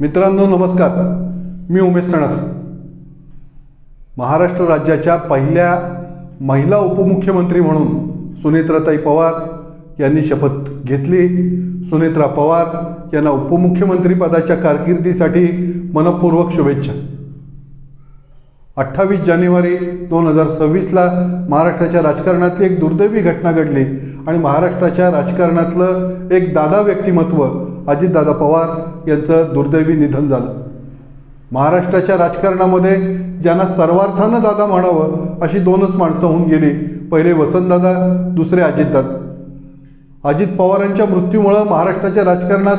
मित्रांनो नमस्कार. मी उमेश सणस. महाराष्ट्र राज्याच्या पहिल्या महिला उपमुख्यमंत्री म्हणून सुनेत्राताई पवार यांनी शपथ घेतली. सुनेत्रा पवार यांना उपमुख्यमंत्री पदाच्या कारकिर्दीसाठी मनपूर्वक शुभेच्छा. अठ्ठावीस जानेवारी दोन हजार सव्वीसला महाराष्ट्राच्या राजकारणातली एक दुर्दैवी घटना घडली आणि महाराष्ट्राच्या राजकारणातलं एक दादा व्यक्तिमत्व अजितदादा पवार यांचं दुर्दैवी निधन झालं. महाराष्ट्राच्या राजकारणामध्ये ज्यांना सर्वार्थानं दादा म्हणावं अशी दोनच माणसं होऊन गेली. पहिले वसंतदादा दुसरे अजितदादा. अजित पवारांच्या मृत्यूमुळं महाराष्ट्राच्या राजकारणात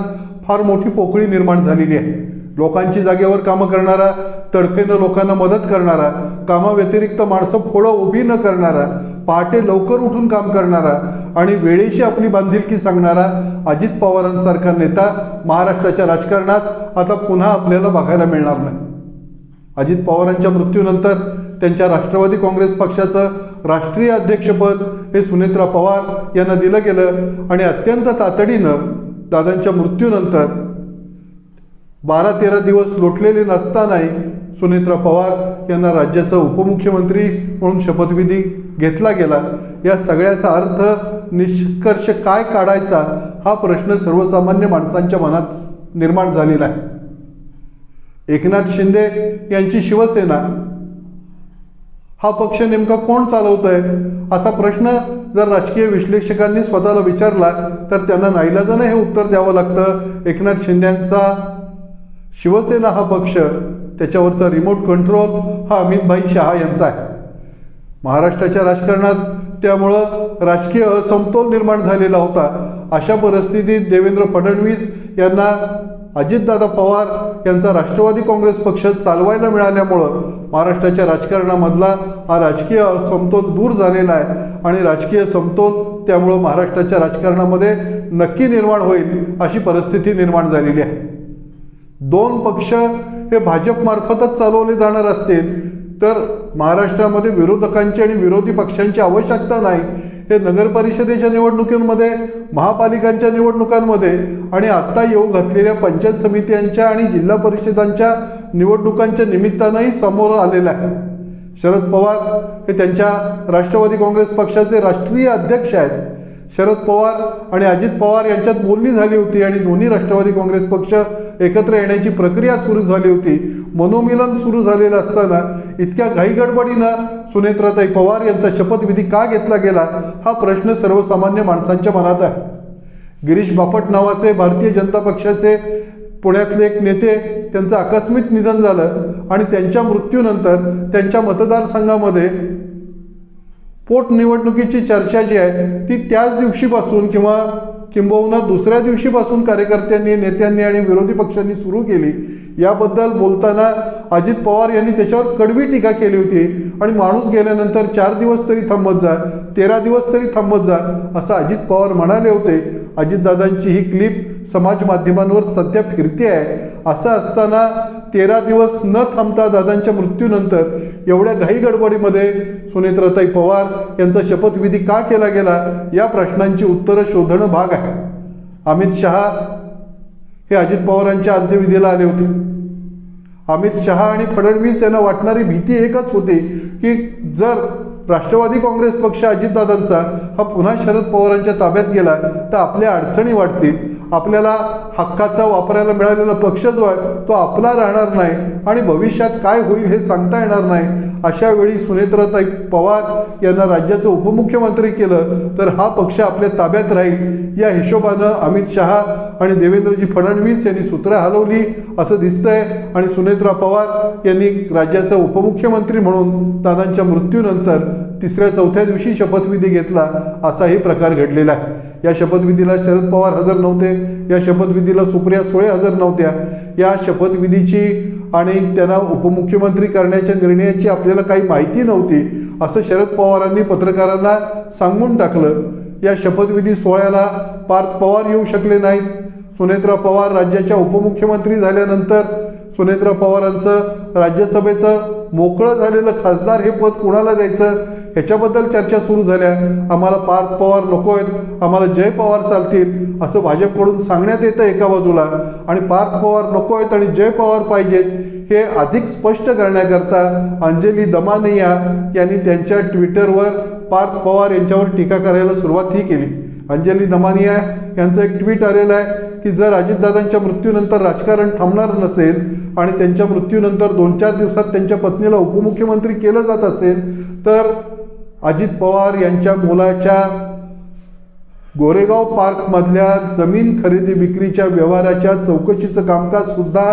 फार मोठी पोकळी निर्माण झालेली आहे. लोकांची जागेवर कामं करणारा तडफेनं लोकांना मदत करणारा कामाव्यतिरिक्त माणसं फोडं उभी न करणारा पहाटे लवकर उठून काम करणारा आणि वेळेशी आपली बांधिलकी सांगणारा अजित पवारांसारखा नेता महाराष्ट्राच्या राजकारणात आता पुन्हा आपल्याला बघायला मिळणार नाही. अजित पवारांच्या मृत्यूनंतर त्यांच्या राष्ट्रवादी काँग्रेस पक्षाचं राष्ट्रीय अध्यक्षपद हे सुनेत्रा पवार यांना दिलं गेलं आणि अत्यंत तातडीनं दादांच्या मृत्यूनंतर बारा तेरा दिवस लोटलेले नसतानाही सुनेत्रा पवार यांना राज्याचा उपमुख्यमंत्री म्हणून शपथविधी घेतला गेला. या सगळ्याचा अर्थ निष्कर्ष काय काढायचा हा प्रश्न सर्वसामान्य माणसांच्या मनात निर्माण झालेला आहे. एकनाथ शिंदे यांची शिवसेना हा पक्ष नेमका कोण चालवत आहे असा प्रश्न जर राजकीय विश्लेषकांनी स्वतःला विचारला तर त्यांना नाईलाजानं हे उत्तर द्यावं लागतं. एकनाथ शिंदेंचा शिवसेना हा पक्ष त्याच्यावरचा रिमोट कंट्रोल हा अमितभाई शहा यांचा आहे. महाराष्ट्राच्या राजकारणात त्यामुळं राजकीय असमतोल निर्माण झालेला होता. अशा परिस्थितीत देवेंद्र फडणवीस यांना अजितदादा पवार यांचा राष्ट्रवादी काँग्रेस पक्ष चालवायला मिळाल्यामुळं महाराष्ट्राच्या राजकारणामधला हा राजकीय असमतोल दूर झालेला आहे आणि राजकीय समतोल त्यामुळं महाराष्ट्राच्या राजकारणामध्ये नक्की निर्माण होईल अशी परिस्थिती निर्माण झालेली आहे. दोन पक्ष हे भाजपमार्फतच चालवले जाणार असतील तर महाराष्ट्रामध्ये विरोधकांची आणि विरोधी पक्षांची आवश्यकता नाही. हे नगर परिषदेच्या निवडणुकींमध्ये महापालिकांच्या निवडणुकांमध्ये आणि आत्ता येऊ घातलेल्या पंचायत समित्यांच्या आणि जिल्हा परिषदांच्या निवडणुकांच्या निमित्तानंही समोर आलेलं आहे. शरद पवार हे त्यांच्या राष्ट्रवादी काँग्रेस पक्षाचे राष्ट्रीय अध्यक्ष आहेत. शरद पवार आणि अजित पवार यांच्यात बोलणी झाली होती आणि दोन्ही राष्ट्रवादी काँग्रेस पक्ष एकत्र येण्याची प्रक्रिया सुरू झाली होती. मनोमिलन सुरू झालेलं असताना इतक्या घाईगडबडीनं सुनेत्राताई पवार यांचा शपथविधी का घेतला गेला हा प्रश्न सर्वसामान्य माणसांच्या मनात आहे. गिरीश बापट नावाचे भारतीय जनता पक्षाचे पुण्यातले एक नेते त्यांचं आकस्मिक निधन झालं आणि त्यांच्या मृत्यूनंतर त्यांच्या मतदारसंघामध्ये पोटनिवडणुकीची चर्चा जी आहे ती त्याच दिवशीपासून किंवा किंबहुना दुसऱ्या दिवशीपासून कार्यकर्त्यांनी नेत्यांनी आणि विरोधी पक्षांनी सुरू केली. याबद्दल बोलताना अजित पवार यांनी त्याच्यावर कडवी टीका केली होती. आणि माणूस गेल्यानंतर चार दिवस तरी थांबत जा तेरा दिवस तरी थांबत जा असं अजित पवार म्हणाले होते. अजितदादांची ही क्लिप समाज माध्यमांवर सध्या फिरते आहे. असं असताना तेरा दिवस न थांबता दादांच्या मृत्यूनंतर एवढ्या घाई गडबडीमध्ये सुनेत्राताई पवार यांचा शपथविधी का केला गेला? या प्रश्नांची उत्तरं शोधणं भाग आहे. अमित शहा हे अजित पवारांच्या अंत्यविधीला आले होते. अमित शहा आणि फडणवीस यांना वाटणारी भीती एकच होती की जर राष्ट्रवादी काँग्रेस पक्ष अजितदादांचा हा पुन्हा शरद पवारांच्या ताब्यात गेला तर आपल्या अडचणी वाढतील. आपल्याला हक्काचा वापरायला मिळालेला पक्ष जो आहे तो आपला राहणार नाही आणि भविष्यात काय होईल हे सांगता येणार नाही. अशा वेळी सुनेत्राताई पवार यांना राज्याचं उपमुख्यमंत्री केलं तर हा पक्ष आपल्या ताब्यात राहील. या हिशोबानं अमित शहा आणि देवेंद्रजी फडणवीस यांनी सूत्रं हलवली असं दिसतंय आणि सुनेत्रा पवार यांनी राज्याचा उपमुख्यमंत्री म्हणून दादांच्या मृत्यूनंतर तिसऱ्या चौथ्या दिवशी शपथविधी घेतला असाही प्रकार घडलेला आहे. या शपथविधीला शरद पवार हजर नव्हते या शपथविधीला सुप्रिया सुळे हजर नव्हत्या. या शपथविधीची आणि त्यांना उपमुख्यमंत्री करण्याच्या निर्णयाची आपल्याला काही माहिती नव्हती असं शरद पवारांनी पत्रकारांना सांगून टाकलं. या शपथविधी सोहळ्याला पार्थ पवार येऊ शकले नाहीत. सुनेत्रा पवार राज्याच्या उपमुख्यमंत्री झाल्यानंतर सुनेत्रा पवारांचं राज्यसभेचं मोकळं झालेलं खासदार हे पद कुणाला द्यायचं? ह्याच्याबद्दल चर्चा सुरू झाल्या. आम्हाला पार्थ पवार नको आहेत. आम्हाला जय पवार चालतील असं भाजपकडून सांगण्यात येतं एका बाजूला. आणि पार्थ पवार नको आहेत आणि जय पवार पाहिजेत हे अधिक स्पष्ट करण्याकरता अंजली दमानिया यांनी त्यांच्या ट्विटरवर पार्थ पवार यांच्यावर टीका करायला सुरुवात ही केली. अंजली दमानिया यांचं एक ट्विट आलेलं आहे. की जर अजितदादांच्या मृत्यूनंतर राजकारण थांबणार नसेल आणि त्यांच्या मृत्यूनंतर दोन चार दिवसात त्यांच्या पत्नीला उपमुख्यमंत्री केलं जात असेल तर अजित पवार यांच्या मुलाच्या गोरेगाव पार्कमधल्या जमीन खरेदी विक्रीच्या व्यवहाराच्या चौकशीचं कामकाजसुद्धा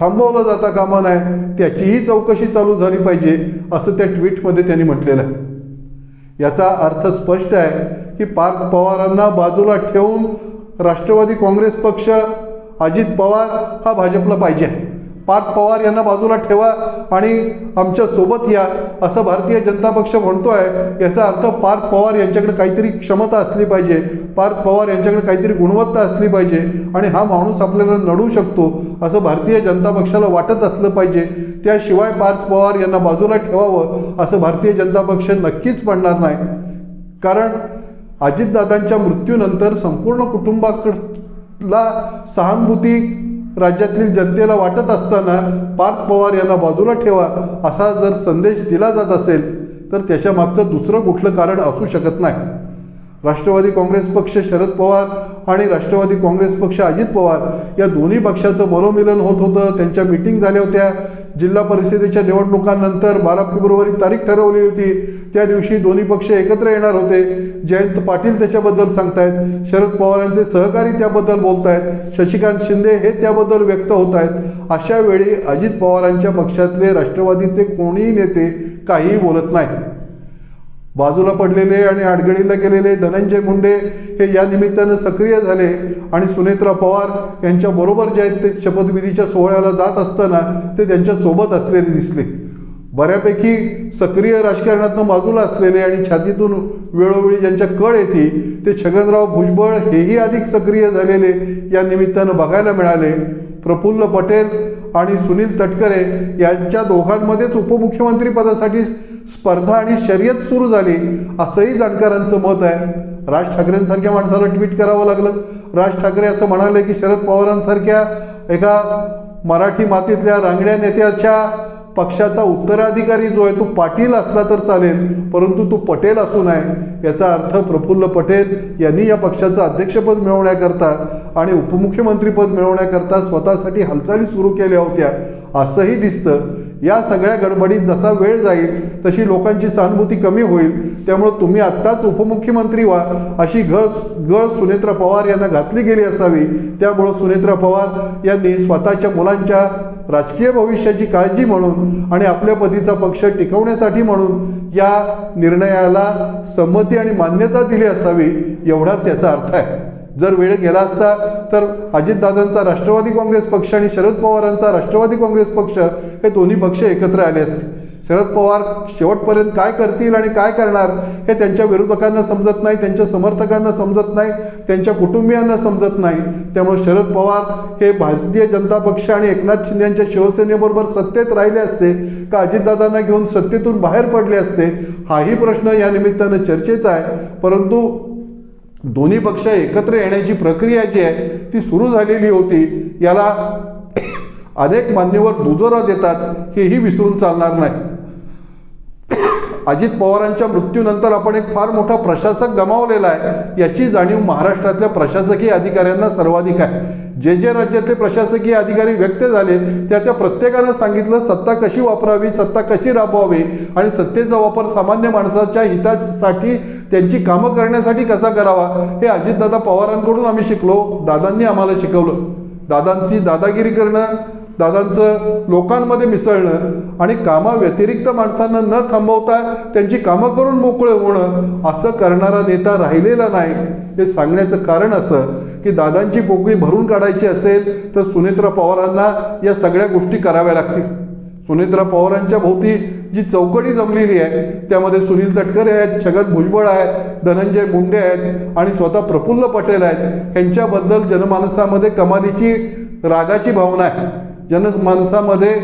थांबवलं जाता कामा नाही त्याचीही चौकशी चालू झाली पाहिजे असं त्या ट्विटमध्ये त्यांनी म्हटलेलं आहे. याचा अर्थ स्पष्ट आहे की पार्थ पवारांना बाजूला ठेवून राष्ट्रवादी काँग्रेस पक्ष अजित पवार हा भाजपला पाहिजे. पार्थ पवार यांना बाजूला ठेवा आणि आमच्यासोबत या असं भारतीय जनता पक्ष म्हणतो आहे याचा अर्थ पार्थ पवार यांच्याकडे काहीतरी क्षमता असली पाहिजे. पार्थ पवार यांच्याकडे काहीतरी गुणवत्ता असली पाहिजे आणि हा माणूस आपल्याला नडू शकतो असं भारतीय जनता पक्षाला वाटत असलं पाहिजे. त्याशिवाय पार्थ पवार यांना बाजूला ठेवावं असं भारतीय जनता पक्ष नक्कीच म्हणणार नाही. कारण अजितदादांच्या मृत्यूनंतर संपूर्ण कुटुंबाकडला सहानुभूती राज्यातील जनतेला वाटत असताना पार्थ पवार यांना बाजूला ठेवा असा जर संदेश दिला जात असेल तर त्याच्या मागचं दुसरं कुठलं कारण असू शकत नाही. राष्ट्रवादी काँग्रेस पक्ष शरद पवार आणि राष्ट्रवादी काँग्रेस पक्ष अजित पवार या दोन्ही पक्षाचं मनोमिलन होत होतं. त्यांच्या मिटिंग झाल्या होत्या. जिल्हा परिषदेच्या निवडणुकांनंतर बारा फेब्रुवारी तारीख ठरवली होती. त्या दिवशी दोन्ही पक्ष एकत्र येणार होते. जयंत पाटील त्याच्याबद्दल सांगतायत. शरद पवारांचे सहकारी त्याबद्दल बोलतायत. शशिकांत शिंदे हे त्याबद्दल व्यक्त होत आहेत अशा वेळी अजित पवारांच्या पक्षातले राष्ट्रवादीचे कोणीही नेते काहीही बोलत नाही बाजूला पडलेले आणि आडगडीला गेलेले धनंजय मुंडे हे या निमित्तानं सक्रिय झाले. आणि सुनेत्रा पवार यांच्याबरोबर जे आहेत ते शपथविधीच्या सोहळ्याला जात असताना ते त्यांच्यासोबत असलेले दिसले. बऱ्यापैकी सक्रिय राजकारणातनं बाजूला असलेले आणि छातीतून वेळोवेळी ज्यांच्या कळ येते ते छगनराव भुजबळ हेही अधिक सक्रिय झालेले या निमित्तानं बघायला मिळाले. प्रफुल्ल पटेल आणि सुनील तटकरे यांच्या दोघांमध्येच उपमुख्यमंत्री पदासाठी स्पर्धा आणि शर्यत सुरू झाली. असंही जाणकारांचं मत आहे. राज ठाकरेंसारख्या माणसाला ट्विट करावं लागलं. राज ठाकरे असं म्हणाले की शरद पवारांसारख्या एका मराठी मातीतल्या रांगड्या नेत्याच्या पक्षाचा उत्तराधिकारी जो आहे तो पाटील असला तर चालेल परंतु तो पटेल असू नये याचा अर्थ प्रफुल्ल पटेल यांनी या पक्षाचं अध्यक्षपद मिळवण्याकरता आणि उपमुख्यमंत्रीपद मिळवण्याकरता स्वतःसाठी हालचाली सुरू केल्या होत्या असंही दिसतं. या सगळ्या गडबडीत जसा वेळ जाईल तशी लोकांची सहानुभूती कमी होईल. त्यामुळं तुम्ही आत्ताच उपमुख्यमंत्री व्हा अशी गळ गळ सुनेत्रा पवार यांना घातली गेली असावी. त्यामुळं सुनेत्रा पवार यांनी स्वतःच्या मुलांच्या राजकीय भविष्याची काळजी म्हणून आणि आपल्या पतीचा पक्ष टिकवण्यासाठी म्हणून या निर्णयाला संमती आणि मान्यता दिली असावी एवढाच याचा अर्थ आहे. जर वेळ गेला असता तर अजितदादांचा राष्ट्रवादी काँग्रेस पक्ष आणि शरद पवारांचा राष्ट्रवादी काँग्रेस पक्ष हे दोन्ही पक्ष एकत्र आले असते. शरद पवार शेवटपर्यंत काय करतील आणि काय करणार हे त्यांच्या विरोधकांना समजत नाही त्यांच्या समर्थकांना समजत नाही त्यांच्या कुटुंबियांना समजत नाही. त्यामुळे शरद पवार हे भारतीय जनता पक्ष आणि एकनाथ शिंदे यांच्या शिवसेनेबरोबर सत्तेत राहिले असते का अजितदादांना घेऊन सत्तेतून बाहेर पडले असते? हाही प्रश्न या निमित्तानं चर्चेचा आहे. परंतु दोन्ही पक्ष एकत्र येण्याची प्रक्रिया जी आहे ती सुरू झालेली होती. याला अनेक मान्यवर दुजोरा देतात हेही विसरून चालणार नाही. अजित पवारांच्या मृत्यूनंतर आपण एक फार मोठा प्रशासक गमावलेला आहे. याची जाणीव महाराष्ट्रातल्या प्रशासकीय अधिकाऱ्यांना सर्वाधिक आहे. जे जे राज्यातले प्रशासकीय अधिकारी व्यक्त झाले त्या त्या प्रत्येकानं सांगितलं सत्ता कशी वापरावी सत्ता कशी राबवावी आणि सत्तेचा वापर सामान्य माणसाच्या हितासाठी त्यांची कामं करण्यासाठी कसा करावा हे अजितदादा पवारांकडून आम्ही शिकलो. दादांनी आम्हाला शिकवलं. दादांची दादागिरी करणं दादांचं लोकांमध्ये मिसळणं आणि कामाव्यतिरिक्त माणसांना न थांबवता त्यांची कामं करून मोकळं होणं असं करणारा नेता राहिलेला नाही. हे सांगण्याचं कारण असं की दादांची पोकळी भरून काढायची असेल तर सुनेत्रा पवारांना या सगळ्या गोष्टी कराव्या लागतील. सुनेत्रा पवारांच्या भोवती जी चौकडी जमलेली आहे त्यामध्ये सुनील तटकरे आहेत छगन भुजबळ आहेत धनंजय मुंडे आहेत आणि स्वतः प्रफुल्ल पटेल आहेत. यांच्याबद्दल जनमानसामध्ये कमालीची रागाची भावना आहे. जनमानसामध्ये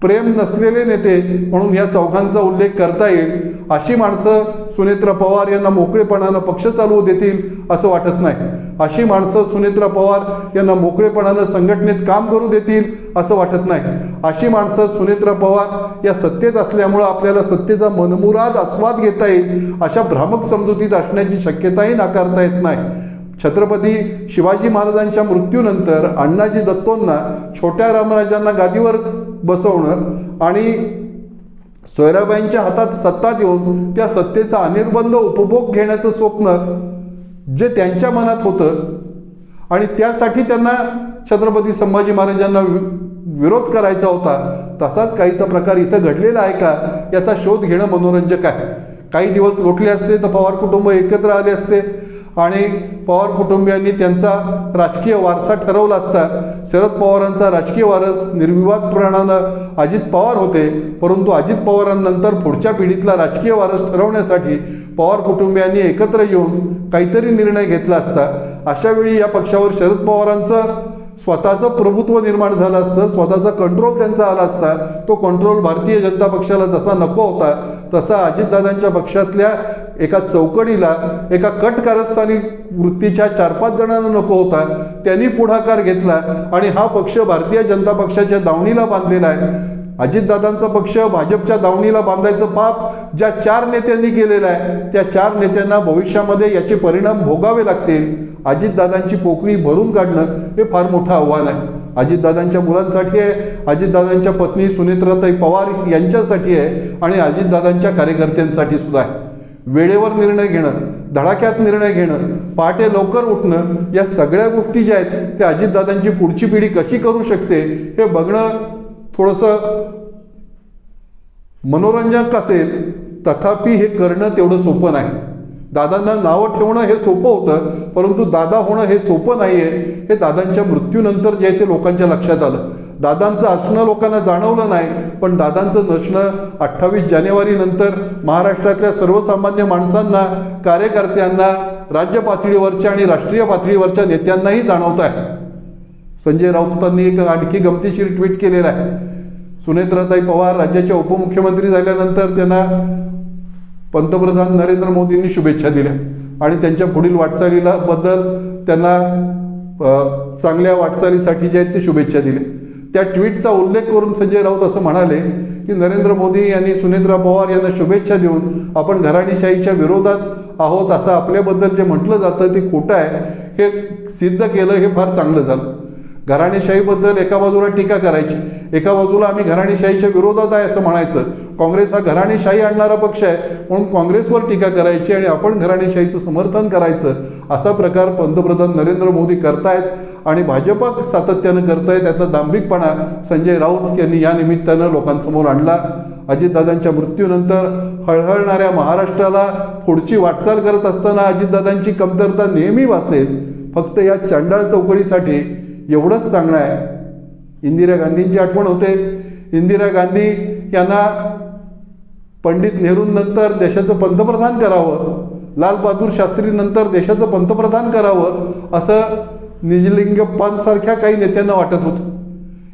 प्रेम नसलेले नेते म्हणून या चौघांचा उल्लेख करता येईल. अशी माणसं सुनेत्रा पवार यांना मोकळेपणानं पक्ष चालवू देतील असं वाटत नाही. अशी माणसं सुनेत्रा पवार यांना मोकळेपणानं संघटनेत काम करू देतील असं वाटत नाही. अशी माणसं सुनेत्रा पवार या सत्तेत असल्यामुळं आपल्याला सत्तेचा मनमुराद आस्वाद घेता येईल अशा भ्रामक समजुतीत असण्याची शक्यताही नाकारता येत नाही. छत्रपती शिवाजी महाराजांच्या मृत्यूनंतर अण्णाजी दत्तोंना छोट्या रामराजांना गादीवर बसवणं आणि सोयराबाईंच्या हातात सत्ता देऊन त्या सत्तेचा अनिर्बंध उपभोग घेण्याचं स्वप्न जे त्यांच्या मनात होतं आणि त्यासाठी त्यांना छत्रपती संभाजी महाराजांना वि- विरोध करायचा होता तसाच काहीचा प्रकार इथं घडलेला आहे का? याचा शोध घेणं मनोरंजक आहे. काही दिवस लोटले असते तर पवार कुटुंब एकत्र आले असते. आणि पवार कुटुंबियांनी त्यांचा राजकीय वारसा ठरवला असता शरद पवारांचा राजकीय वारस निर्विवादपणानं अजित पवार होते. परंतु अजित पवारांनंतर पुढच्या पिढीतला राजकीय वारस ठरवण्यासाठी पवार कुटुंबियांनी एकत्र येऊन काहीतरी निर्णय घेतला असता. अशावेळी या पक्षावर शरद पवारांचं स्वतःचं प्रभुत्व निर्माण झालं असतं स्वतःचा कंट्रोल त्यांचा आला असता तो कंट्रोल भारतीय जनता पक्षाला जसा नको होता तसा अजितदादांच्या पक्षातल्या एका चौकडीला एका कट कारस्थानी वृत्तीच्या चार पाच जणांना नको होता त्यांनी पुढाकार घेतला आणि हा पक्ष भारतीय जनता पक्षाच्या दावणीला बांधलेला आहे. अजितदादांचा पक्ष भाजपच्या दावणीला बांधायचं पाप ज्या चार नेत्यांनी केलेलं आहे त्या चार नेत्यांना भविष्यामध्ये याचे परिणाम भोगावे लागतील. अजितदादांची पोकळी भरून काढणं हे फार मोठं आव्हान आहे. अजितदादांच्या मुलांसाठी आहे अजितदादांच्या पत्नी सुनेत्राताई पवार यांच्यासाठी आहे आणि अजितदादांच्या कार्यकर्त्यांसाठी सुद्धा आहे. वेळेवर निर्णय घेणं धडाक्यात निर्णय घेणं पहाटे लवकर उठणं या सगळ्या गोष्टी ज्या आहेत त्या अजितदादांची पुढची पिढी कशी करू शकते हे बघणं थोडंसं मनोरंजक असेल तथापि हे करणं तेवढं सोपं नाही. दादांना नावं ठेवणं हे सोपं होतं परंतु दादा होणं हे सोपं नाही आहे हे दादांच्या मृत्यूनंतर जे आहे ते लोकांच्या लक्षात आलं. दादांचं असणं लोकांना जाणवलं नाही पण दादांचं नसणं अठ्ठावीस जानेवारीनंतर महाराष्ट्रातल्या सर्वसामान्य माणसांना कार्यकर्त्यांना राज्य पातळीवरच्या आणि राष्ट्रीय पातळीवरच्या नेत्यांनाही जाणवत आहे. संजय राऊतांनी एक आणखी गमतीशीर ट्विट केलेलं आहे. सुनेत्राताई पवार राज्याच्या उपमुख्यमंत्री झाल्यानंतर त्यांना पंतप्रधान नरेंद्र मोदींनी शुभेच्छा दिल्या. आणि त्यांच्या पुढील वाटचालीला बद्दल त्यांना चांगल्या वाटचालीसाठी जे आहेत ते शुभेच्छा दिल्या. त्या ट्विटचा उल्लेख करून संजय राऊत असं म्हणाले की नरेंद्र मोदी यांनी सुनेत्रा पवार यांना शुभेच्छा देऊन आपण घराणीशाहीच्या विरोधात आहोत असं आपल्याबद्दल जे म्हटलं जातं ते खोटं आहे. हे सिद्ध केलं हे फार चांगलं झालं. घराणेशाहीबद्दल एका बाजूला टीका करायची एका बाजूला आम्ही घराणेशाहीच्या विरोधात आहे असं म्हणायचं. काँग्रेस हा घराणेशाही आणणारा पक्ष आहे म्हणून काँग्रेसवर टीका करायची आणि आपण घराणेशाहीचं समर्थन करायचं असा प्रकार पंतप्रधान नरेंद्र मोदी करतायत आणि भाजपा सातत्यानं करतायत. त्यातला दांभिकपणा संजय राऊत यांनी या निमित्तानं लोकांसमोर आणला. अजितदादांच्या मृत्यूनंतर हळहळणाऱ्या महाराष्ट्राला पुढची वाटचाल करत असताना अजितदादांची कमतरता नेहमी भासेल. फक्त या चांडाळ चौकडीसाठी एवढंच सांगणं आहे. इंदिरा गांधींची आठवण होते. इंदिरा गांधी यांना पंडित नेहरूंनंतर देशाचं पंतप्रधान करावं लालबहादूर शास्त्रीनंतर देशाचं पंतप्रधान करावं असं निजलिंगप्पांसारख्या काही नेत्यांना वाटत होतं.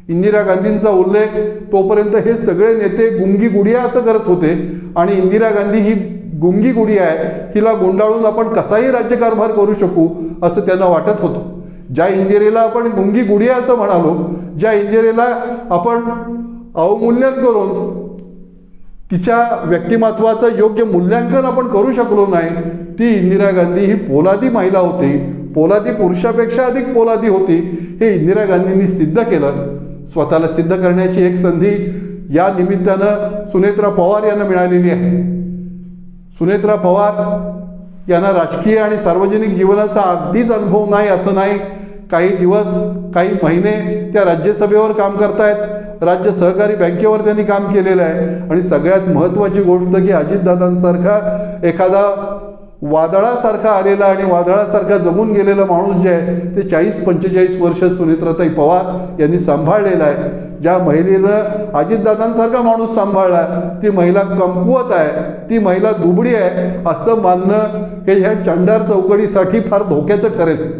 इंदिरा गांधींचा उल्लेख तोपर्यंत हे सगळे नेते गुंगी गुडिया असं करत होते आणि इंदिरा गांधी ही गुंगी गुडिया आहे हिला गुंडाळून आपण कसाही राज्यकारभार करू शकू असं त्यांना वाटत होतं. ज्या इंदिरेला आपण गुंगी गुडिया असं म्हणालो ज्या इंदिरेला आपण अवमूल्यन करून तिच्या व्यक्तिमत्वाचं योग्य मूल्यांकन आपण करू शकलो नाही ती इंदिरा गांधी ही पोलादी महिला होती. पोलादी पुरुषापेक्षा अधिक पोलादी होती. हे इंदिरा गांधींनी सिद्ध केलं. स्वतःला सिद्ध करण्याची एक संधी या निमित्तानं सुनेत्रा पवार यांना मिळालेली आहे. सुनेत्रा पवार यांना राजकीय आणि सार्वजनिक जीवनाचा अगदीच अनुभव नाही असं नाही. काही दिवस काही महिने त्या राज्यसभेवर काम करतायत. राज्य सहकारी बँकेवर त्यांनी काम केलेलं आहे. आणि सगळ्यात महत्त्वाची गोष्ट की अजितदादांसारखा एखादा वादळासारखा आलेला आणि वादळासारखा जमून गेलेला माणूस जे आहे ते चाळीस पंचेचाळीस वर्ष सुनेत्राताई पवार यांनी सांभाळलेला आहे. ज्या महिलेनं अजितदादांसारखा माणूस सांभाळला ती महिला कमकुवत आहे ती महिला दुबडी आहे असं मानणं हे ह्या चंडार चौकडीसाठी फार धोक्याचं ठरेल.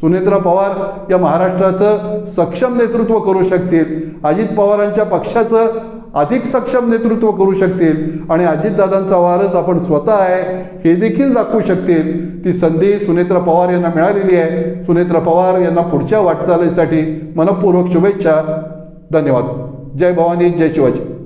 सुनेत्रा पवार या महाराष्ट्राचं सक्षम नेतृत्व करू शकतील अजित पवारांच्या पक्षाचं अधिक सक्षम नेतृत्व करू शकतील आणि अजितदादांचा वारस आपण स्वतः आहे हे देखील दाखवू शकतील. ती संधी सुनेत्रा पवार यांना मिळालेली आहे. सुनेत्रा पवार यांना पुढच्या वाटचालीसाठी मनपूर्वक शुभेच्छा. धन्यवाद. जय भवानी जय शिवाजी.